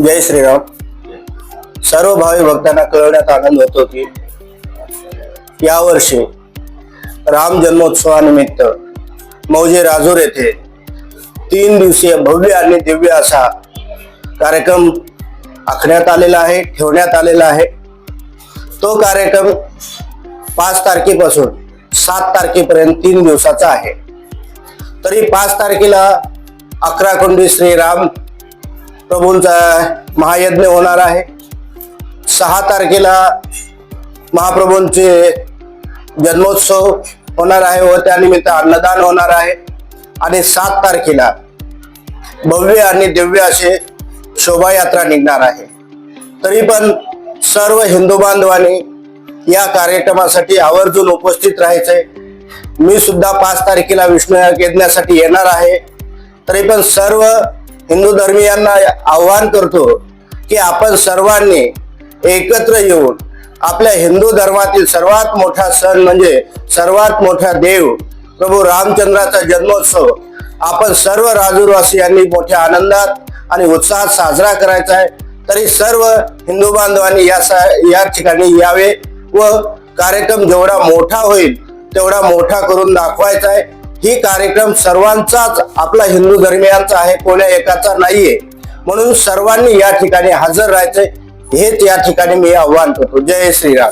जय श्रीराम. सर्व भावी भक्तांना कळवण्यात आनंद होतो की यावर्षी राम जन्मोत्सवानिमित्त मौजे राजूर येथे तीन दिवसीय भव्य आणि दिव्य असा कार्यक्रम आखण्यात आलेला आहे ठेवण्यात आलेला आहे. तो कार्यक्रम पाच तारखेपासून सात तारखेपर्यंत तीन दिवसाचा आहे. तरी पाच तारखेला अकरा कुंडी श्रीराम प्रभूंचा महायज्ञ होणार आहे. सहा तारखेला महाप्रभूंचे जन्मोत्सव होणार आहे व त्यानिमित्त अन्नदान होणार आहे. आणि सात तारखेला भव्य आणि दिव्य असे शोभायात्रा निघणार आहे. तरी पण सर्व हिंदू बांधवांनी या कार्यक्रमासाठी आवर्जून उपस्थित राहायचंय. मी सुद्धा पाच तारखेला विष्णू यज्ञासाठी येणार आहे. तरी पण सर्व हिंदू धर्मीयांना आव्हान करतो की आपण सर्वांनी एकत्र येऊन आपल्या हिंदू धर्मातील सर्वात मोठा सण म्हणजे सर्वात मोठा देव प्रभू रामचंद्राचा जन्मोत्सव आपण सर्व राजूरवासियांनी मोठ्या आनंदात आणि उत्साहात साजरा करायचा आहे. तरी सर्व हिंदू बांधवांनी या सा- या ठिकाणी यावे व कार्यक्रम जेवढा मोठा होईल तेवढा मोठा करून दाखवायचा आहे. ही कार्यक्रम सर्वांचाच आपला हिंदू धर्मियांचा आहे कोण्या एकाचा नाहीये. म्हणून सर्वांनी या ठिकाणी हजर राहायचे हेच या ठिकाणी मी आव्हान करतो. जय श्रीराम.